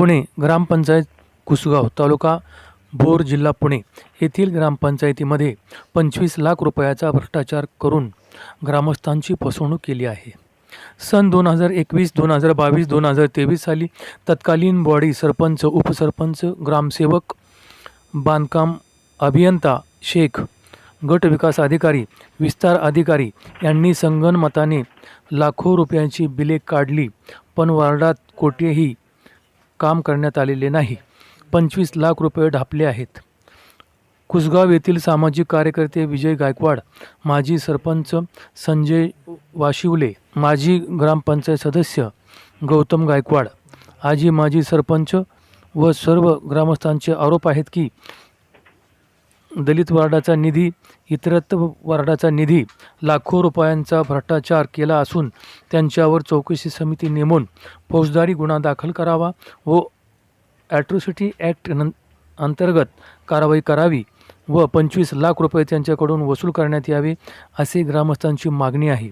पुणे ग्रामपंचायत कुसगाव तालुका भोर जिल्हा पुणे येथील ग्रामपंचायतीमध्ये पंचवीस लाख रुपयाचा भ्रष्टाचार करून ग्रामस्थांची फसवणूक केली आहे. सन दोन हजार एकवीस दोन हजार बावीस दोन हजार तेवीस साली तत्कालीन बॉडी सरपंच उपसरपंच ग्रामसेवक बांधकाम अभियंता शेख गट विकास अधिकारी विस्तार अधिकारी यांनी संगनमताने लाखो रुपयांची बिले काढली पण वार्डात कोठेही काम करण्यात आलेले नाही. पंचवीस लाख रुपये ढापले आहेत. कुसगाव येथील सामाजिक कार्यकर्ते विजय गायकवाड माजी सरपंच संजय वाशिवले माजी ग्रामपंचायत सदस्य गौतम गायकवाड. आजी माजी सरपंच व सर्व ग्रामस्थांचे आरोप आहेत की दलित वार्डाचा निधी इतरत्र वार्डाचा निधी लाखो रुपयांचा भ्रष्टाचार केला असून त्यांच्यावर चौकशी समिती नेमून फौजदारी गुन्हा दाखल करावा व ॲट्रॉसिटी ॲक्ट अंतर्गत कारवाई करावी व पंचवीस लाख रुपये त्यांच्याकडून वसूल करण्यात यावे असे ग्रामस्थांची मागणी आहे.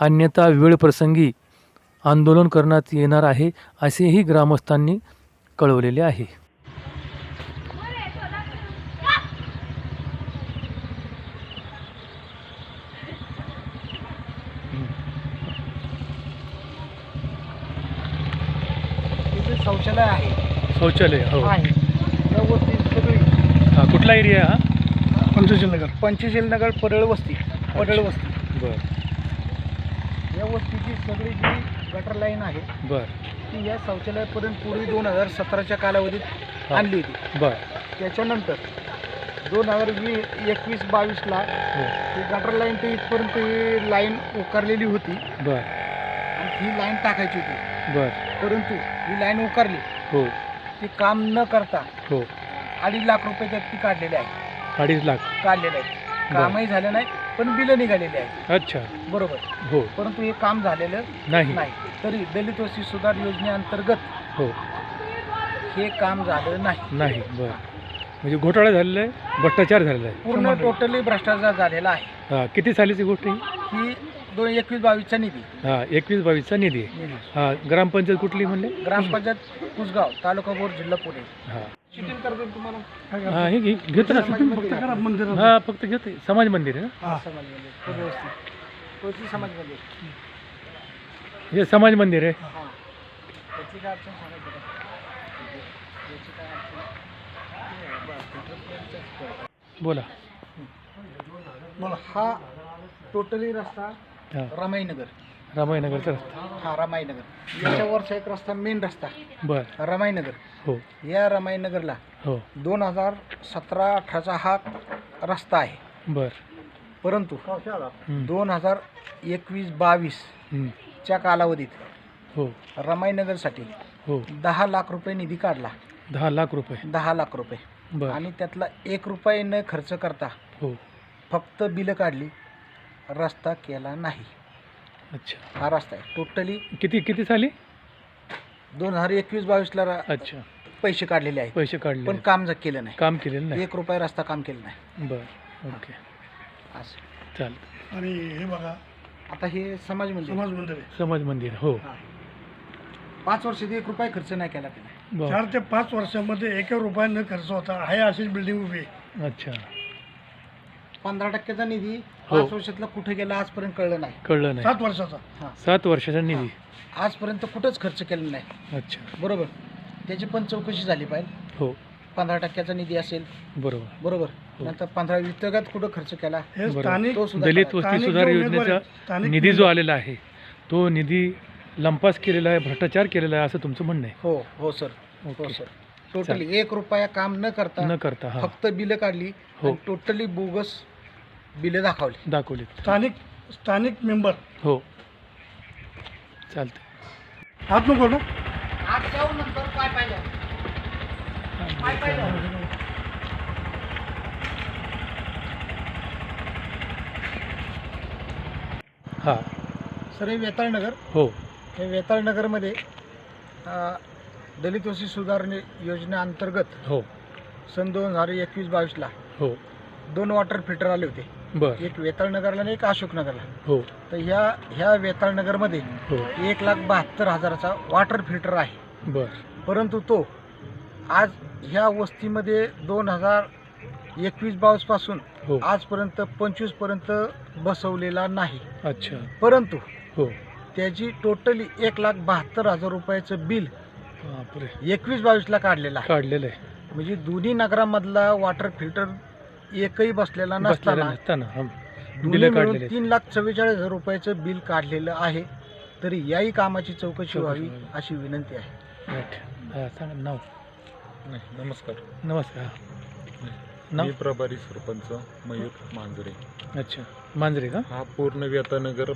अन्यथा वेळप्रसंगी आंदोलन करण्यात येणार आहे असेही ग्रामस्थांनी कळवलेले आहे. शौचालय आहे. शौचालय हो. आहे. व्यवस्थी सगळी. हा कुठला एरिया हा? पंचशील नगर. पंचशील नगर परळ वस्ती. परळ वस्ती. बर. या वस्तीची सगळी जी गटर लाईन आहे बर. ती या शौचालयापर्यंत पूर्वी दोन हजार सतराच्या कालावधीत हा. आणली होती. बर. त्याच्यानंतर दोन हजार वी एकवीस बावीसला हो. ही गटर लाईन ते इथपर्यंत ही लाईन उकारलेली होती. बर. आणि ही लाईन टाकायची होती. बर. परंतु ही लाईन उकारली. हो. ती काम न करता हो. अडीच लाख रुपये त्यात ती काढलेले आहे अडीच लाख. काढलेले आहेत. बरं. कामही झालं नाही पण बिलं निघालेली आहेत. अच्छा. बरोबर. हो. परंतु हे काम झालेलं नाही. नाही. तरी दलित वस्ती सुधार योजनेअंतर्गत हो. हे काम झालं नाही. नाही. बर. म्हणजे घोटाळा झालेला आहे भ्रष्टाचार झालेला आहे. पूर्ण टोटली भ्रष्टाचार झालेला आहे. हा किती सालीची गोष्ट ही? ही दोन एकवीस बावीसचा निधी. हा एकवीस बावीसचा निधी. आहे निधी. हा ग्रामपंचायत कुठली म्हणले? ग्रामपंचायत कुसगाव तालुका बोर जिल्हा पुणे. हा. शिथिल करते तुम्हाला. हा हे घे घेतो ना. मंदिर हा फक्त घेतो. समाज मंदिर आहे ना? समाज मंदिर समाज हे समाज मंदिर आहे. हां. त्याची काय अडचण सांगायची का? याची काय अडचण? बोला. मग हा टोटली रस्ता हा. रमाईनगर. रामायनगरचा रस्ता. हा रमाईनगर. याच्यावरचा एक रस्ता मेन रस्ता. बर. रमाईनगर. हो. या रमाईनगरला हो. दोन हजार सतरा अठराचा हा रस्ता आहे. बर. परंतु हम्म. दोन हजार एकवीस बावीस हम्म. च्या कालावधीत हो. रमाईनगरसाठी हो. दहा लाख रुपये निधी काढला. दहा लाख रुपये. दहा लाख रुपये. बर. आणि त्यातला एक रुपये न खर्च करता हो. फक्त बिलं काढली. रस्ता केला नाही. अच्छा. हा रस्ता आहे. टोटली किती किती साली? दोन हजार एकवीस बावीसला रा- अच्छा. पैसे काढलेले आहेत. पैसे काढले पण काम ज- केलं नाही. काम केलेलं नाही. एक रुपया रस्ता काम केलं नाही. बर. ओके. असं. चालतं आणि हे बघा. आता हे समाज मंदिर. समाज मंदिर आहे. समाज मंदिर हो. पाच वर्षात एक रुपया खर्च नाही केला त्याने. बर. चार ते पाच वर्षामध्ये एक रुपया न खर्च होता. आहे अशीच बिल्डिंग उभी आहे. अच्छा. पंधरा टक्क्याचा निधी हो. पाच वर्षातला कुठे गेला आजपर्यंत कळलं नाही. कळलं नाही. सात वर्षाचा. हा. सात वर्षाचा निधी. आजपर्यंत कुठंच खर्च केला नाही. अच्छा. बरोबर. त्याची पण चौकशी झाली पाहिजे. हो. पंधरा टक्क्याचा निधी असेल. बरोबर. बरोबर. हो. नंतर पंधरा वित्तगत कुठं खर्च केला? हे बरोबर. स्थानिक तो सुद्धा दलित. वस्ती स्थानिक सुधार जो उमेदवार योजनेचा स्थानिक निधी जो. आलेला आहे तो निधी लंपास केलेला आहे भ्रष्टाचार केलेला आहे असं तुमचं म्हणणं आहे? हो हो सर. हो ओके. सर. टोटली एक रुपया काम न करता न करता हा. फक्त बिलं काढली हो. टोटली बोगस बिलं दाखवली. दाखवले. स्थानिक स्थानिक मेंबर. हो. चालतं हात नको ना. आज जाऊ नंतर काय पाहिजे काय पाहिजे हां. सर हे वेताळनगर हो. हे वेताळनगरमध्ये अ, दलित वस्ती सुधारणे योजनेअंतर्गत हो. सन दोन हजार एकवीस बावीसला हो. दोन वॉटर फिल्टर आले होते. बर. एक वेताळनगरला आणि एक अशोकनगरला. हो. तर ह्या ह्या वेताळनगरमध्ये हो. एक लाख बहात्तर हजाराचा वॉटर फिल्टर आहे. बर. परंतु तो आज ह्या वस्तीमध्ये दोन हजार एकवीस बावीसपासून हो. आजपर्यंत पंचवीसपर्यंत बसवलेला नाही. अच्छा. परंतु हो. त्याची टोटली एक लाख बहात्तर हजार रुपयाचं बिल बापरे. एकवीस बावीसला काढलेलं आहे. काढलेलं आहे. म्हणजे दोन्ही नगरामधला वॉटर फिल्टर एकही बसलेला नसताना नसताना हा दोन्ही बिलं मिळून काढलेले आहेत. तीन लाख चव्वेचाळीस हजार रुपयाचं बिल काढलेलं आहे. तरी याही कामाची चौकशी व्हावी व्हावी. अशी विनंती आहे. राईट. हा सांगा नाव? नमस्कार. नमस्कार. नाव? मी प्रभारी सरपंच मयूर मांजरे. अच्छा मांजरे का? हा पूर्ण व्यतानगर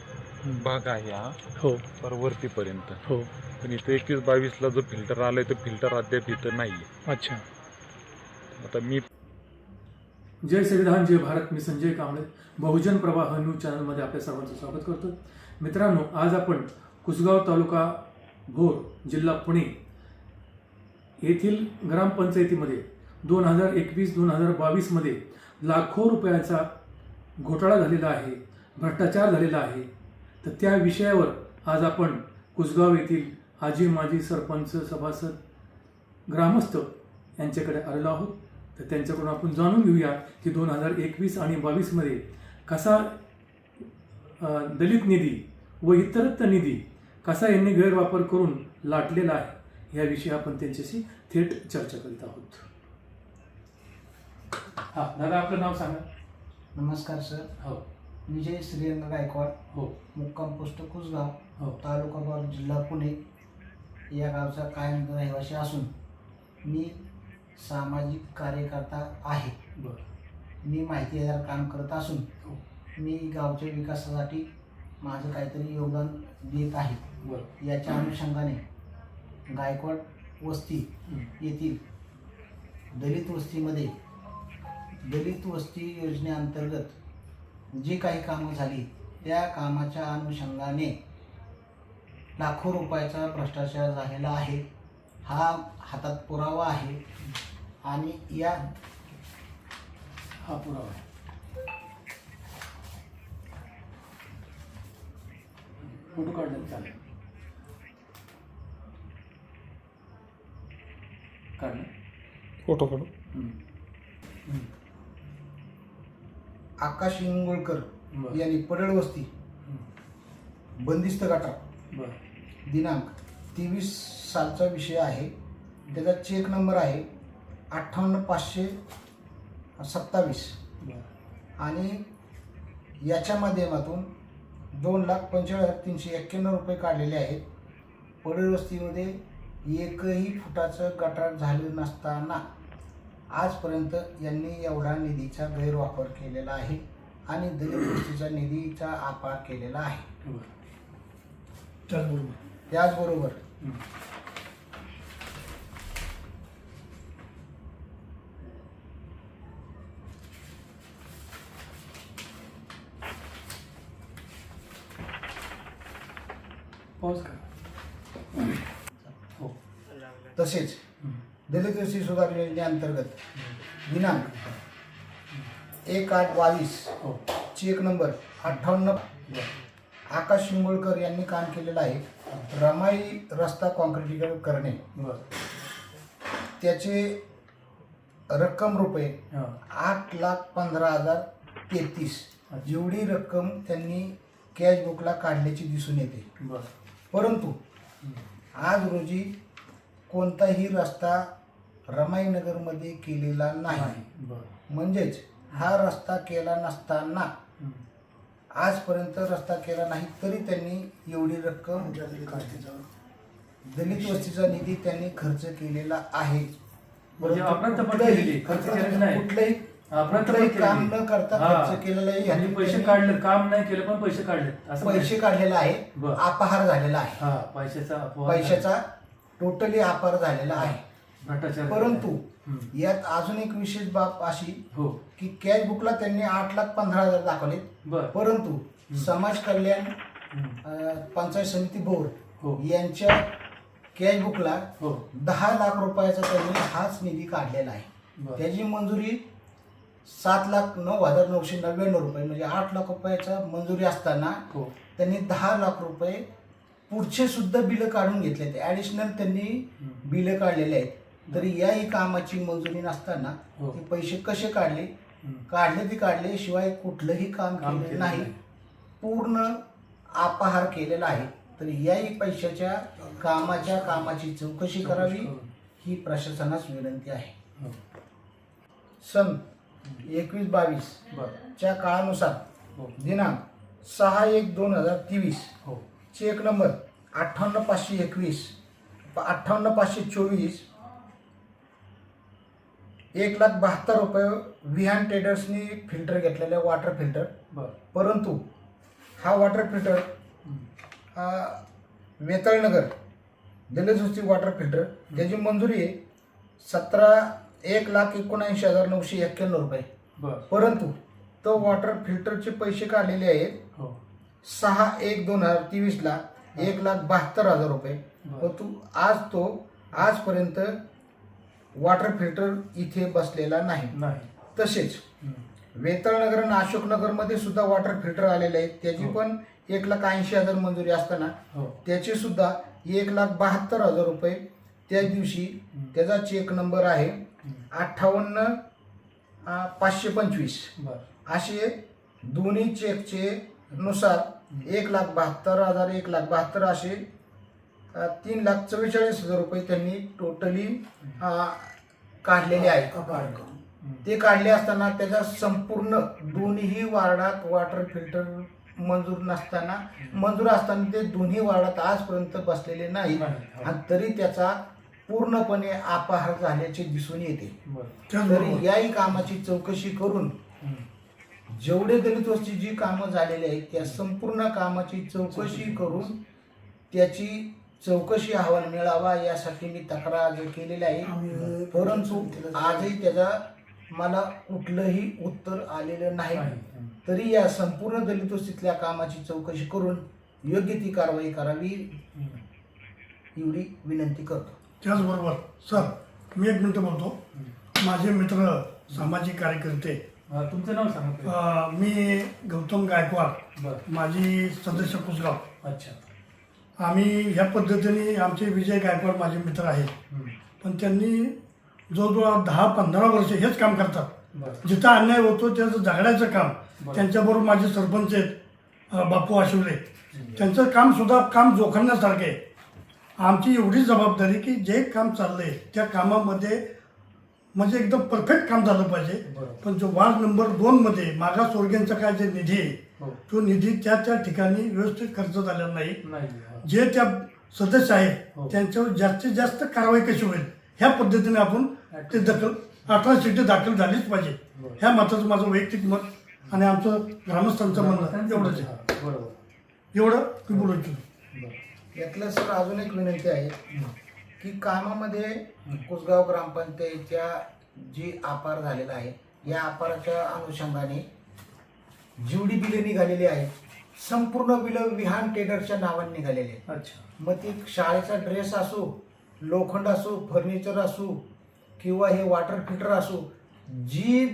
हं. भाग आहे हा. हो. परवरतीपर्यंत हो. पण इथे एकवीस बावीसला जो फिल्टर आलाय तो फिल्टर अद्याप इथं नाही अच्छा. आता मी जय संविधान जय भारत मी संजय कांबळे. बहुजन प्रवाह न्यूज चॅनलमध्ये आपल्या सर्वांचं स्वागत करतो. मित्रांनो आज आपण कुसगाव तालुका भोर जिल्हा पुणे येथील ग्रामपंचायतीमध्ये दोन हजार एकवीस दोन हजार बावीसमध्ये लाखो रुपयाचा घोटाळा झालेला आहे भ्रष्टाचार झालेला आहे. तर त्या विषयावर आज आपण कुसगाव येथील आजी माजी सरपंच सभासद ग्रामस्थ यांच्याकडे आलेलो आहोत. तर त्यांच्याकडून आपण जाणून घेऊया की दोन हजार एकवीस आणि बावीसमध्ये कसा दलित निधी व इतरत्र निधी कसा यांनी गैरवापर करून लाटलेला आहे याविषयी आपण त्यांच्याशी थेट चर्चा करीत आहोत. हा दादा आपलं नाव सांगा. नमस्कार सर. हो. विजय श्रीरंग गायकवाड. हो. मुक्काम पोस्ट कुसगाव हो. तालुका जिल्हा पुणे. या गावचा कायम रहिवासी असून मी सामाजिक कार्यकर्ता आहे. मी माहिती आधार काम करत असून हो. मी गावच्या विकासासाठी माझं काहीतरी योगदान देत आहे. बरं. याच्या अनुषंगाने गायकवाड वस्ती. येथील दलित वस्तीमध्ये दलित वस्ती योजनेअंतर्गत जी काही कामं झाली त्या कामाच्या अनुषंगाने लाखो रुपयाचा भ्रष्टाचार झालेला आहे. हा हातात पुरावा आहे आणि या हा पुरावा आहे. फोटो काढण्यात चालेल. काढणं फोटो काढू. आकाश इंगोळकर यांनी पडळ वस्ती. बंदिस्त बरं. दिनांक. तेवीस सालचा विषय आहे. त्याचा चेक नंबर आहे अठ्ठावन्न पाचशे सत्तावीस. आणि याच्या माध्यमातून दोन लाख पंचेचाळीस हजार तीनशे एक्क्याण्णव रुपये काढलेले आहेत. पडळ वस्तीमध्ये एकही फुटाचं गटार झालं नसताना आजपर्यंत यांनी एवढा निधीचा गैरवापर केलेला आहे आणि दलित वस्तीचा निधीचा आपार केलेला आहे. त्याचबरोबर त्याचबरोबर हं. तसेच. दलित वस्ती सुधार योजनेअंतर्गत दिनांक एक आठ बावीस हो चेक नंबर अठ्ठावन्न आकाश शिंगोळकर यांनी काम केलेलं आहे रमाई रस्ता कॉन्क्रिटीकरण करणे. बरं. त्याचे रक्कम रुपये हां. आठ लाख पंधरा हजार तेहतीस. जेवढी रक्कम त्यांनी कॅश बुकला काढल्याची दिसून येते. बरं. परंतु. आज रोजी कोणताही रस्ता रमाईनगरमध्ये केलेला नाही. बरं. म्हणजेच हा रस्ता केला नसताना. आजपर्यंत रस्ता केला नाही तरी त्यांनी एवढी रक्कम दलित वस्तीचा निधी त्यांनी खर्च केलेला आहे म्हणजे कुठलंही- खर्च केलेला नाही. कुठलंही आपण कुठलंही काम. न करता. खर्च केलेलं आहे पैसे काढले काम नाही केलं पण पैसे काढले असं पैसे काढलेला आहे. अपहार झालेला आहे हा पैशाचा पैशाचा टोटली अपहार झालेला आहे भ्रष्टाचार परंतु. यात अजून एक विशेष बाब अशी हो. की कॅश बुकला त्यांनी आठ लाख पंधरा हजार दाखवले बर. परंतु समाज कल्याण पंचायत समिती भोर हो. यांच्या कॅश बुकला हो. दहा लाख रुपयाचा त्यांनी हाच निधी काढलेला आहे. त्याची मंजुरी सात लाख नऊ हजार नऊशे नव्याण्णव रुपये म्हणजे आठ लाख रुपयाचा मंजुरी असताना हो. त्यांनी दहा लाख रुपये पुढचे सुद्धा बिलं काढून घेतले ॲडिशनल त्यांनी बिलं काढलेले आहेत. तरी याही कामाची मंजुरी नसताना हो. ते पैसे कसे काढले? काढले ते काढले शिवाय कुठलंही काम काम केलेलं नाही. नाही. पूर्ण अपहार केलेला आहे. तर याही पैशाच्या कामाच्या कामाची चौकशी करावी ही प्रशासनास विनंती आहे. हो. सन एकवीस बावीस बरं. च्या काळानुसार हो. दिनांक सहा एक दोन हजार तेवीस हो. चेक नंबर अठ्ठावन्न पाचशे एकवीस अठ्ठावन्न पाचशे चोवीस एक लाख बहात्तर रुपये विहान ट्रेडर्सनी फिल्टर घेतलेलं आहे वॉटर फिल्टर बरं. परंतु हा वॉटर फिल्टर हा वेताळनगर दलित वॉटर फिल्टर त्याची मंजुरी आहे सतरा एक लाख एकोणऐंशी हजार नऊशे एक्क्याण्णव रुपये. बरं. परंतु तो वॉटर फिल्टरचे पैसे काढलेले आहेत? हो. सहा एक दोन हजार तेवीसला एक लाख बहात्तर हजार रुपये. बरं. व तू आज तो आजपर्यंत वॉटर फिल्टर इथे बसलेला नाही नाही तसेच. वेताळनगर आणि अशोकनगरमध्ये सुद्धा वॉटर फिल्टर आलेले आहेत त्याची हो. पण एक लाख ऐंशी हजार मंजुरी असताना हो त्याचे सुद्धा एक लाख बहात्तर हजार रुपये त्या दिवशी. त्याचा चेक नंबर आहे. अठ्ठावन्न पाचशे पंचवीस बरं असे दोन्ही चेकचे नुसार एक लाख बहात्तर हजार एक लाख बहात्तर असे तीन लाख चव्वेचाळीस हजार रुपये त्यांनी टोटली काढलेले आहेत. ते काढले असताना त्याचा संपूर्ण दोन्ही वार्डात वॉटर फिल्टर मंजूर नसताना मंजूर असताना ते दोन्ही वार्डात आजपर्यंत बसलेले नाही. हो. आणि तरी त्याचा पूर्णपणे अपहार झाल्याचे दिसून येते तरी याही कामाची चौकशी करून. जेवढे दलित वस्ती जी कामं झालेली आहेत त्या संपूर्ण कामाची चौकशी करून त्याची चौकशी अहवाल मिळावा यासाठी मी तक्रार अर्ज केलेली आहे. परंतु आजही त्याचा मला कुठलंही उत्तर आलेलं नाही. तरी या संपूर्ण दलित वस्तीतल्या कामाची चौकशी करून योग्य ती कारवाई करावी हं. एवढी विनंती करतो. त्याचबरोबर सर मी एक मिनटं बोलतो. माझे मित्र सामाजिक कार्यकर्ते. तुमचं नाव सांगा. मी गौतम गायकवाड. बरं. माजी सदस्य कुसगाव. अच्छा. आम्ही ह्या पद्धतीने आमचे विजय गायकवाड माझे मित्र आहेत. पण त्यांनी जवळजवळ दहा पंधरा वर्ष हेच काम करतात. जिथं अन्याय होतो त्याचं झगड्याचं काम. बरं. त्यांच्याबरोबर माझे सरपंच आहेत बापू आशिवले. त्यांचं काम सुद्धा काम जोखण्यासारखं आहे. आमची एवढी जबाबदारी की जे काम चाललंय त्या कामामध्ये म्हणजे एकदम परफेक्ट काम झालं पाहिजे. पण जो वार्ड नंबर दोन मध्ये मागासवर्गीयांचा काय जे निधी आहे हो. तो निधी त्या त्या ठिकाणी व्यवस्थित खर्च झालेला नाही. जे त्या सदस्य हो. आहेत त्यांच्यावर जास्तीत जास्त कारवाई कशी होईल ह्या पद्धतीने आपण ते दखल अठरा सीटी दाखल झालीच पाहिजे. बरं. ह्या मताचं माझं वैयक्तिक मत आणि आमचं ग्रामस्थांचं म्हणणं एवढंच आहे. हा, बरोबर. एवढं मी बोलू इच्छितो. यातलं सर अजून एक विनंती आहे की कामामध्ये कुसगाव ग्रामपंचायतच्या जी आपार झालेला आहे या आपाराच्या अनुषंगाने जेवढी बिलं निघालेली आहेत संपूर्ण बिलं विहान टेडरच्या नावाने निघालेली आहेत. अच्छा. मग ती शाळेचा ड्रेस असो लोखंड असो फर्निचर असो किंवा हे वॉटर फिल्टर असो जी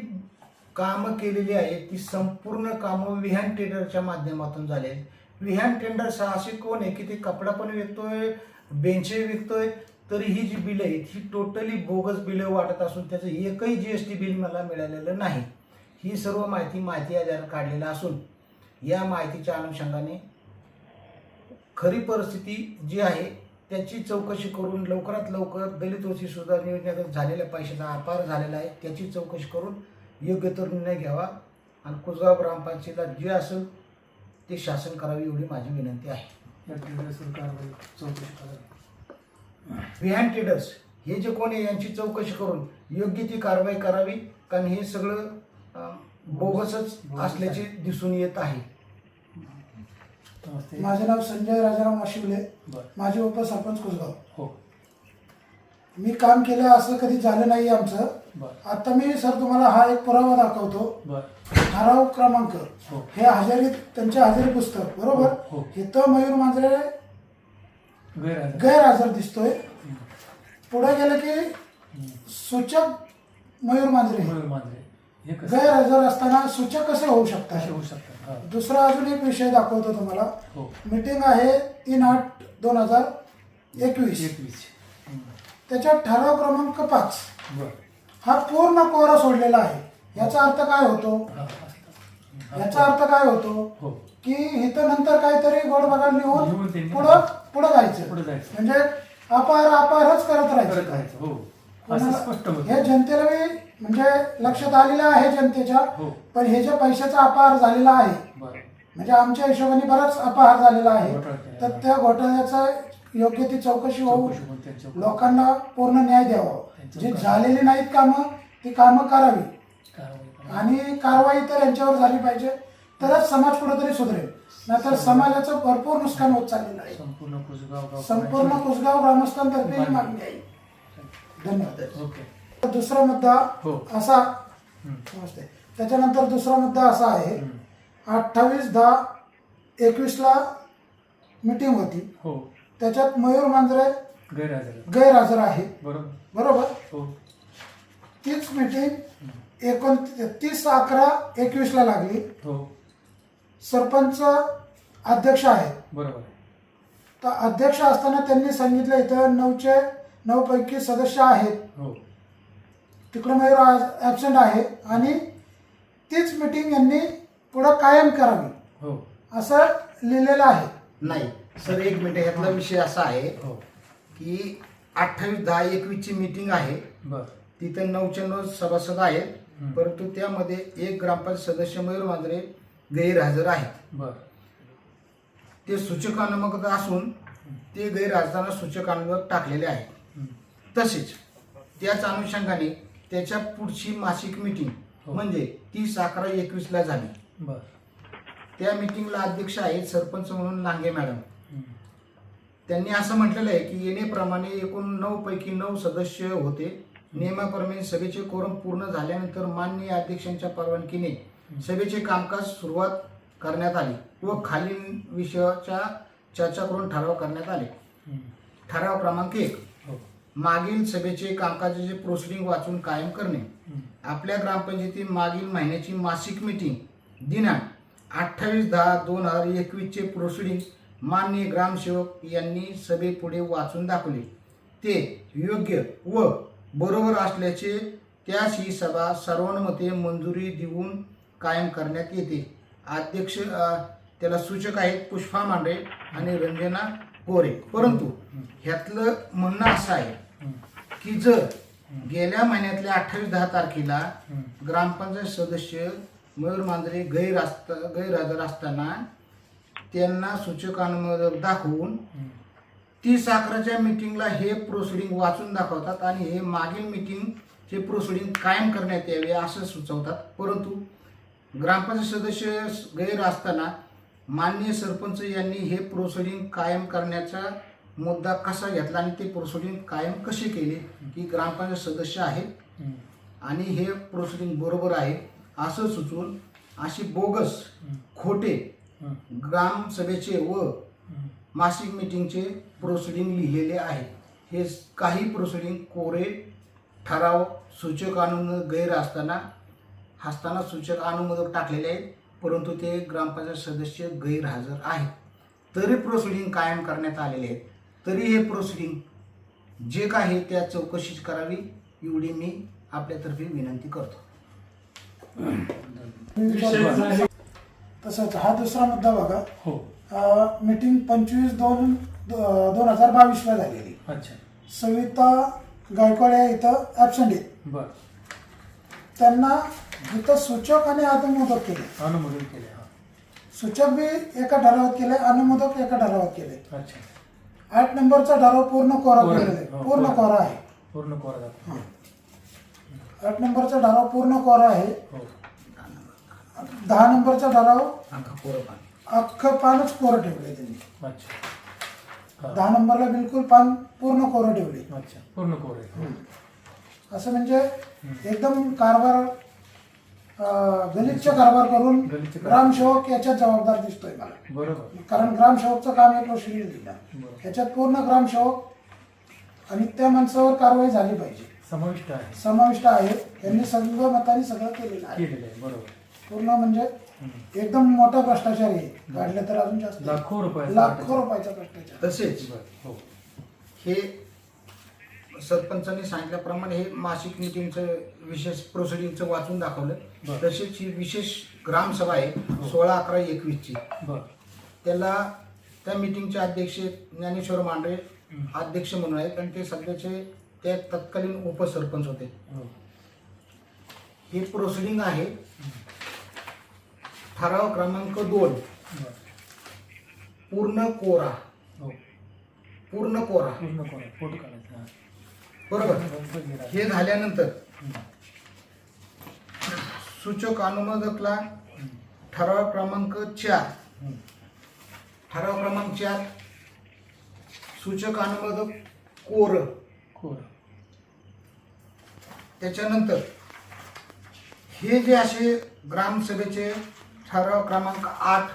कामं केलेली आहेत ती संपूर्ण कामं विहान टेंडरच्या माध्यमातून झाले विहान टेंडर्स हा असे कोण आहे की ते कपडा पण विकतोय बेंचे विकतोय तरी ही जी बिलं आहेत ही टोटली बोगस बिलं वाटत असून त्याचं एकही जी एस टी बिल मला मिळालेलं नाही. ही सर्व माहिती माहिती आधार काढलेला असून या माहितीच्या अनुषंगाने खरी परिस्थिती जी आहे त्याची चौकशी करून लवकरात लवकर दलित वस्ती सुधार योजनेत झालेल्या पैशाचा अपार झालेला आहे त्याची चौकशी करून योग्य तो निर्णय घ्यावा. आणि कुसगाव ग्रामपंचायतीला जे असेल ते शासन करावे एवढी माझी विनंती आहे. विहान ट्रेडर्स हे जे कोण आहे यांची चौकशी करून योग्य ती कारवाई करावी. कारण हे सगळं बोगसच असल्याचे दिसून येत आहे. नमस्ते. माझे नाव संजय राजाराम वाशिवले बरं. माझे उपसरपंच कुसगाव. हो. मी काम केलं असं कधी झालं नाही आमचं. बरं. आता मी सर तुम्हाला हा एक पुरावा दाखवतो. बरं. ठराव क्रमांक. हो. हे हजेरी त्यांचे हजेरी पुस्तक बरोबर? हो, हो. इथं मयूर मांजरे गैरहजर. गैरहजर दिसतोय. पुढे गेलं की सूचक मयूर मांजरे. मयूर मांजरे. हे कसं? गैरहजर असताना सूचक कसे होऊ शकतात कसे होऊ शकतात हा. दुसरा अजून एक विषय दाखवतो तुम्हाला. हो. मीटिंग आहे तीन आठ दोन हजार एकवीस. एकवीस. त्याच्यात ठराव क्रमांक पाच. बर. हा पूर्ण कोरा सोडलेला आहे. याचा अर्थ काय होतो? हा याचा अर्थ काय होतो? हो. की इथं नंतर काहीतरी गोड बघायला लिहून लिहून त्यांनी- पुढं पुढं जायचं. पुढं जायचं. म्हणजे अपार अपारच करत करत राहायचं. राहायचं. हो. असं स्पष्ट हे जनतेला बी म्हणजे लक्षात आलेलं आहे जनतेच्या हो. पण हे जे पैशाचा अपार झालेला आहे बरं. म्हणजे आमच्या हिशोबाने बराच अपहार झालेला आहे. तर त्या घोटाळ्याचा योग्य ती चौकशी होऊन चौकशी होऊन त्यांच्या लोकांना पूर्ण न्याय द्यावा. त्यांचं जी काम. झालेली नाहीत कामं ती कामं करावी. कारवाई करा. आणि कारवाई तर यांच्यावर झाली पाहिजे. तरच समाज कुठेतरी सुधरेल. नाहीतर समाजाचं भरपूर नुकसान होत चाललेलं आहे. संपूर्ण कुसगाव गाव संपूर्ण कुसगाव ग्रामस्थांतर्फे ही मागणी आहे. धन्यवाद. ओके. दुसरा मुद्दा हो. असा. नमस्ते. त्याच्यानंतर दुसरा मुद्दा असा आहे. अठ्ठावीस दहा एकवीसला मीटिंग होती. हो. त्याच्यात मयूर मांजरे गैरहजर. गैरहजर आहे. बरोबर. बरोबर? हो. तीच मीटिंग एकोण तीस अकरा एकवीसला लागली. हो. सरपंच अध्यक्ष आहेत. बरोबर. तर अध्यक्ष असताना त्यांनी सांगितलं इथं नऊचे नऊ पैकी सदस्य आहेत. तिकडं मयूर आज ॲबसेंट आहे. आणि तीच मीटिंग यांनी पुढं कायम करावी. हो. असं लिहिलेलं आहे. नाही. सर एक मिनिट. यातला विषय असा आहे हो. की अठ्ठावीस दहा एकवीसची मीटिंग आहे. बर. तिथं नऊच्या नऊ सभासद आहेत. परंतु त्यामध्ये एक ग्रामपंचायत सदस्य मयूर मांजरे गैरहजर आहेत. बर. ते सूचकानुमत असून ते गैरहजरांना सूचकानुमत टाकलेले आहेत. हम्म. तसेच त्याच अनुषंगाने त्याच्या पुढची मासिक मीटिंग हो. म्हणजे तीस अकरा एकवीसला झाली. बर. त्या मीटिंगला अध्यक्ष आहेत सरपंच म्हणून लांगे मॅडम. हम्म. त्यांनी असं म्हटलेलं आहे की येणेप्रमाणे एकूण नऊ पैकी नऊ सदस्य होते. नियमाप्रमाणे सभेचे कोरम पूर्ण झाल्यानंतर माननीय अध्यक्षांच्या परवानगीने सभेचे कामकाज सुरुवात करण्यात आली व खालील विषयाच्या चर्चा करून ठराव करण्यात आले. हम्म. ठराव क्रमांक एक. मागील सभेचे कामकाजाचे प्रोसिडिंग वाचून कायम करणे. आपल्या ग्रामपंचायती मागील महिन्याची मासिक मीटिंग दिनांक अठ्ठावीस दहा दोन हजार एकवीसचे प्रोसिडिंग माननीय ग्रामसेवक यांनी सभेपुढे वाचून दाखवले. ते योग्य व बरोबर असल्याचे त्यास ही सभा सर्वानुमते मंजुरी देऊन कायम करण्यात येते. अध्यक्ष त्याला सूचक आहेत पुष्पा मांडे आणि रंजना कोरे परंतु ह्यातलं म्हणणं असं आहे. की जर गेल्या महिन्यातल्या अठ्ठावीस दहा तारखेला. ग्रामपंचायत सदस्य मयूर मांजरे गैर असता गैरहजर असताना त्यांना सूचकानुमोदक दाखवून. तीस अकराच्या मिटिंगला हे प्रोसिडिंग वाचून दाखवतात आणि हे मागील मिटिंगचे प्रोसिडिंग कायम करण्यात यावे असं सुचवतात परंतु ग्रामपंचायत सदस्य गैर असताना माननीय सरपंच यांनी हे प्रोसिडिंग कायम करण्याचा मुद्दा कसा घेतला आणि ते प्रोसिडिंग कायम कसे केले की ग्रामपंचायत सदस्य आहेत हम्म. आणि हे प्रोसिडिंग बरोबर आहे असं सुचवून अशी बोगस खोटे. ग्रामसभेचे व. मासिक मीटिंगचे प्रोसिडिंग लिहिलेले आहेत हे काही प्रोसिडिंग कोरे ठराव सूचक अनुमोदक गैर असताना असताना सूचक अनुमोदक टाकलेले आहेत परंतु ते ग्रामपंचायत सदस्य गैरहजर आहेत. तरी प्रोसिडिंग कायम करण्यात आलेले आहेत. तरी हे प्रोसिडिंग जे काही त्या चौकशी करावी एवढी मी आपल्यातर्फे विनंती करतो. तसंच हा दुसरा मुद्दा बघा. हो. मीटिंग पंचवीस दोन दोन हजार बावीसला झालेली. अच्छा. सविता गायकवाड या इथं ॲबसेंट आहेत. बर. त्यांना इथं सूचक आणि अनुमोदक केले. अनुमोदन केले हा. सूचक बी एका ठरावात केले अनुमोदक एका ठरावात केले. अच्छा. आठ नंबरचा ठराव पूर्ण कोरा कोरा. केलेला आहे. हो, पूर्ण कोरा. कोरा आहे. पूर्ण कोरा दाखव आठ नंबरचा ठराव पूर्ण कोरा आहे. हो. दहा नंबरचा ठराव अख्खं पानच कोरं ठेवले त्यांनी. अच्छा. हा. दहा नंबरला बिलकुल पान पूर्ण कोरं ठेवले अच्छा. पूर्ण कोरे. असं म्हणजे एकदम कारभार अं, गलिच्छ कारभार करून. ग्रामसेवक याच्यात जबाबदार दिसतोय मला. बरोबर. कारण ग्रामसेवकचं काम हे प्रोसिडिंग दिलं. याच्यात पूर्ण ग्रामसेवक आणि त्या माणसावर कारवाई झाली पाहिजे. समाविष्ट आहे. समाविष्ट आहे. यांनी सर्व मताने सगळं केलेलं आहे. केलेलं आहे. बरोबर. पूर्ण म्हणजे एकदम मोठा भ्रष्टाचार आहे. काढलं तर अजून जास्त. लाखो रुपयाचा लाखो रुपयाचा भ्रष्टाचार. तसेच हो. हे सरपंचांनी सांगितल्याप्रमाणे हे मासिक मिटिंगचं विशेष प्रोसिडिंगचं वाचून दाखवलं. बरं. तसेच ही विशेष ग्रामसभा आहे सोळा अकरा एकवीसची. बर. त्याला त्या मिटिंगचे अध्यक्ष ज्ञानेश्वर मांढरे अध्यक्ष म्हणून आहेत आणि ते सध्याचे ते तत्कालीन उपसरपंच होते. हो. हे प्रोसिडिंग आहे ठराव क्रमांक दोन. बर. पूर्ण कोरा. हो. पूर्ण कोरा. पूर्ण करा. फोटो बरोबर हा. झाल्यानंतर सूचक अनुमोदकला ठराव क्रमांक चार. ठराव क्रमांक चार सूचक अनुमोदक कोर कोरं. त्याच्यानंतर हे जे असे ग्रामसभेचे ठराव क्रमांक आठ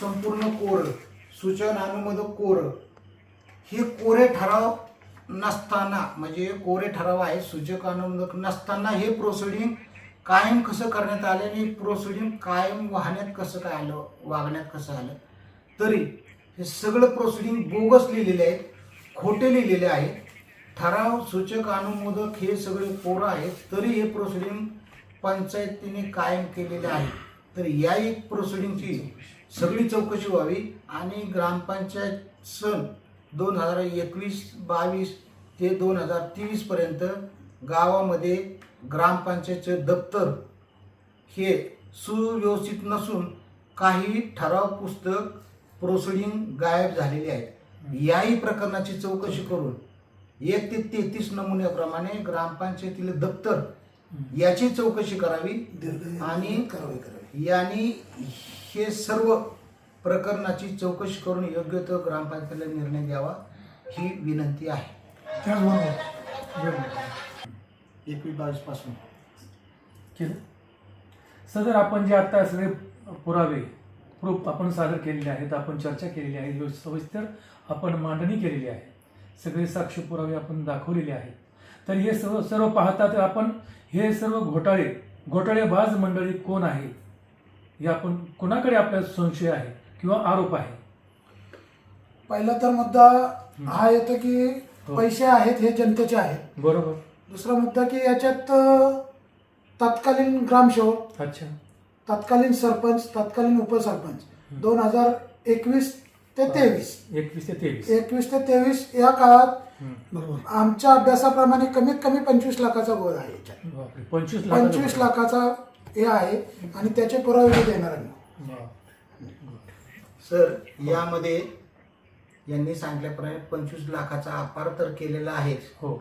संपूर्ण कोर सूचन अनुमोदक कोर हे कोरे ठराव नसताना म्हणजे कोरे ठराव आहे सूचक अनुमोदक नसताना हे प्रोसिडिंग कायम कसं करण्यात आलं आणि प्रोसिडिंग कायम वाहण्यात कसं काय आलं वागण्यात कसं आलं? तरी हे सगळं प्रोसिडिंग बोगस लिहिलेले आहेत खोटे लिहिलेले आहेत ठराव सूचक अनुमोदक हे सगळे पोरं आहेत तरी हे प्रोसिडिंग पंचायतीने कायम केलेले आहे. तर या एक प्रोसिडिंगची सगळी चौकशी व्हावी आणि ग्रामपंचायत सण दोन हजार एकवीस बावीस ते दोन हजार तेवीसपर्यंत गावामध्ये ग्रामपंचायतचे दप्तर हे सुव्यवस्थित नसून काही ठराव पुस्तक प्रोसिडिंग गायब झालेले आहेत. याही प्रकरणाची चौकशी करून एक ते तेहतीस नमुन्याप्रमाणे ग्रामपंचायतीले दप्तर याची चौकशी करावी आणि यांनी हे सर्व प्रकरणाची चौकशी करून योग्य तो ग्रामपंचायतीला निर्णय द्यावा ही विनंती आहे. त्याचबरोबर एकवीस बावीसपासून केलं. सदर आपण जे आता सगळे पुरावे प्रूफ आपण सादर केलेले आहेत आपण चर्चा केलेली आहे सविस्तर आपण मांडणी केलेली आहे सगळे साक्ष पुरावे आपण दाखवलेले आहेत तर हे सर्व सर्व पाहता तर आपण हे सर्व घोटाळे घोटाळेबाज मंडळी कोण आहे हे आपण कोणाकडे आपला संशय आहे? किंवा आरोप आहे? पहिला तर मुद्दा हा येतो की हो. पैसे आहेत हे जनतेचे आहेत. बरोबर. दुसरा मुद्दा की याच्यात अ, तत्कालीन ग्रामसेवक अच्छा. तत्कालीन सरपंच तत्कालीन उपसरपंच दोन हजार एकवीस ते तेवीस. एकवीस ते तेवीस. एकवीस ते तेवीस या काळात बरोबर. आमच्या अभ्यासाप्रमाणे कमीत कमी पंचवीस लाखाचा गोळ आहे याच्यात. बापरे पंचवीस लाख पंचवीस लाखाचा हे आहे आणि त्याचे पुरावे मी देणार आहे सर यामध्ये यांनी सांगितल्याप्रमाणे पंचवीस लाखाचा अपार तर केलेला आहे हो.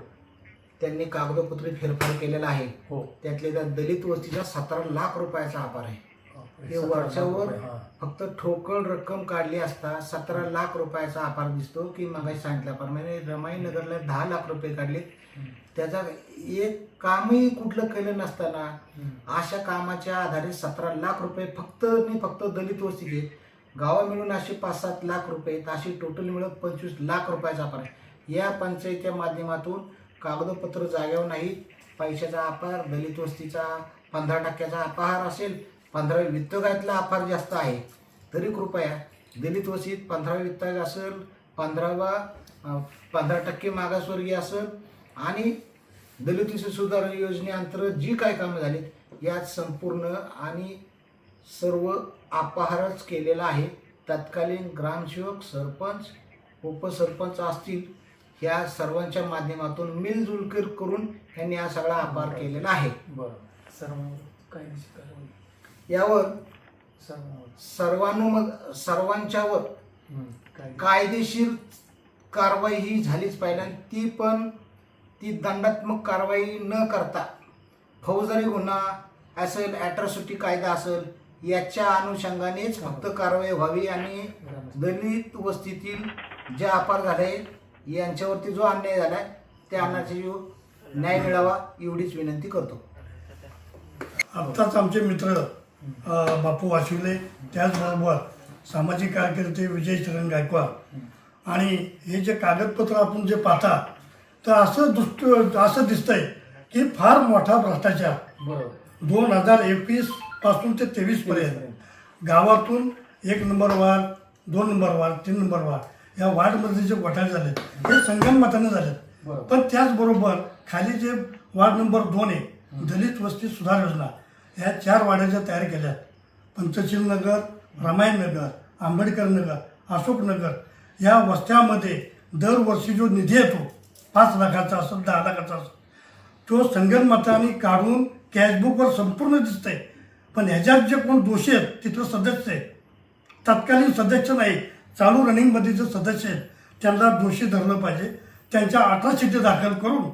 त्यांनी कागदपत्री फेरफार केलेला आहे. हो. त्यातले त्या दलित वस्तीचा सतरा लाख रुपयाचा अपार आहे. हे वर्षावर. फक्त ठोकळ रक्कम काढली असता सतरा लाख रुपयाचा अपार दिसतो की मग सांगितल्याप्रमाणे रमाईनगरला दहा लाख रुपये काढले त्याचा एक कामही कुठलं केलं नसताना अशा कामाच्या आधारे सतरा लाख रुपये फक्त आणि फक्त दलित वस्तीचे गावा मिळून असे पाच सात लाख रुपये आहेत. अशी टोटल मिळून पंचवीस लाख रुपयाचा अपहार या पंचायतीच्या माध्यमातून कागदपत्र जाग्यावर नाहीत. पैशाचा अपार दलित वस्तीचा पंधरा टक्क्याचा अपहार असेल पंधरा वित्तगायतला अपहार जास्त आहे. तरी कृपया दलित वस्तीत पंधरा वित्त असेल पंधरावा पंधरा टक्के मागासवर्गीय असेल आणि दलित शिशु सुधारणा योजनेअंतर्गत जी काय कामं झालीत यात संपूर्ण आणि सर्व अपहारच केलेला आहे. तत्कालीन ग्रामसेवक सरपंच उपसरपंच असतील ह्या सर्वांच्या माध्यमातून मिलजुल कर- करून यांनी हा सगळा अपहार केलेला आहे. बरं. सर्व काय. यावर सर्व सर्वानुमत सर्वांच्यावर कायदेशीर कारवाई ही झालीच पाहिजे आणि ती पण ती दंडात्मक कारवाई न करता फौजदारी गुन्हा असेल ॲट्रॉसिटी कायदा असेल याच्या अनुषंगानेच फक्त कारवाई व्हावी आणि दलित वस्तीतील जे अपार झाले यांच्यावरती जो अन्याय झालाय त्या अन्यायाचा जो न्याय मिळावा एवढीच विनंती करतो. आत्ताच आमचे मित्र बापू वाशिवले त्याचबरोबर सामाजिक कार्यकर्ते विजय चरण गायकवाड आणि हे जे कागदपत्र आपण जे पाहता तर असं दृष्ट असं दिसतंय की फार मोठा भ्रष्टाचार. बरोबर. दोन हजार एकवीस पासून ते तेवीस पर्यंत. गावातून एक नंबर वार्ड दोन नंबर वार्ड तीन नंबर वार्ड या वार्डमध्ये जे घोटाळे झाले हे संगणमताने झालेत. पण त्याचबरोबर खाली जे वार्ड नंबर दोन आहे दलित वस्ती सुधार योजना ह्या चार वाड्याच्या तयार केल्यात. पंचशील नगर रामायण नगर आंबेडकर नगर अशोक नगर या वस्त्यामध्ये दरवर्षी जो निधी येतो पाच लाखाचा असेल दहा लाखाचा असेल तो संगणमताने काढून कॅशबुकवर संपूर्ण दिसतंय. पण ह्याच्यात जे कोण दोषी आहेत तिथलं सदस्य आहे. तत्कालीन सदस्य नाही चालू रनिंगमध्ये जे सदस्य आहेत त्यांना दोषी धरलं पाहिजे. त्यांच्या अट्रॉसिटी दाखल करून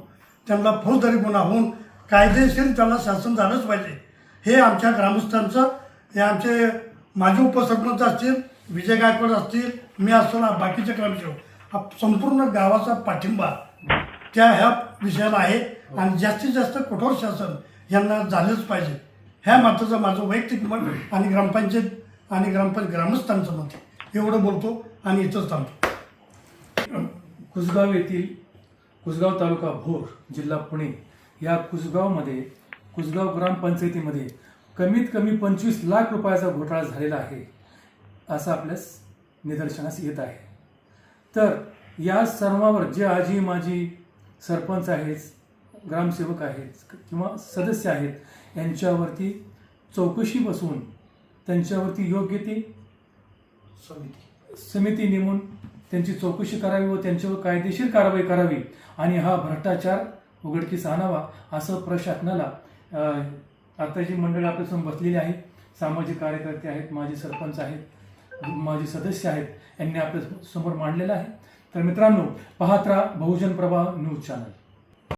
त्यांना फौजदारी गुन्हा होऊन कायदेशीर त्याला शासन झालंच पाहिजे. हे आमच्या ग्रामस्थांचं हे आमचे माजी उपसरपंच असतील विजय गायकवाड असतील मी असतो ना बाकीचे ग्रामसेवक. हा संपूर्ण गावाचा पाठिंबा त्या ह्या विषयाला आहे. आणि जास्तीत जास्त कठोर शासन यांना झालंच पाहिजे. ह्या मताचं माझं वैयक्तिक मत आणि ग्रामपंचायत आणि ग्रामपंचायत ग्रामस्थांचं मत आहे. एवढं बोलतो आणि इथंच थांबतो कुसगाव येथील कुसगाव तालुका भोर जिल्हा पुणे या कुसगावमध्ये कुसगाव ग्रामपंचायतीमध्ये कमीत कमी पंचवीस लाख रुपयाचा घोटाळा झालेला आहे असं आपल्यास निदर्शनास येत आहे तर या सर्वावर जे आजी माजी सरपंच आहेत ग्रामसेवक आहेत किंवा सदस्य आहेत यांच्यावरती चौकशी बसवून त्यांच्यावरती योग्य ती समिती. नेमून त्यांची चौकशी करावी व त्यांच्यावर कायदेशीर कारवाई करावी. आणि हा भ्रष्टाचार उघडकीस आणावा असं प्रशासनाला अ, आता जी मंडळी आपल्यासमोर बसलेली आहेत. सामाजिक कार्यकर्ते आहेत माजी सरपंच आहेत माजी सदस्य आहेत. यांनी आपल्यासमोर मांडलेलं आहे. तर मित्रांनो पाहत राहा बहुजन प्रभा न्यूज चॅनल.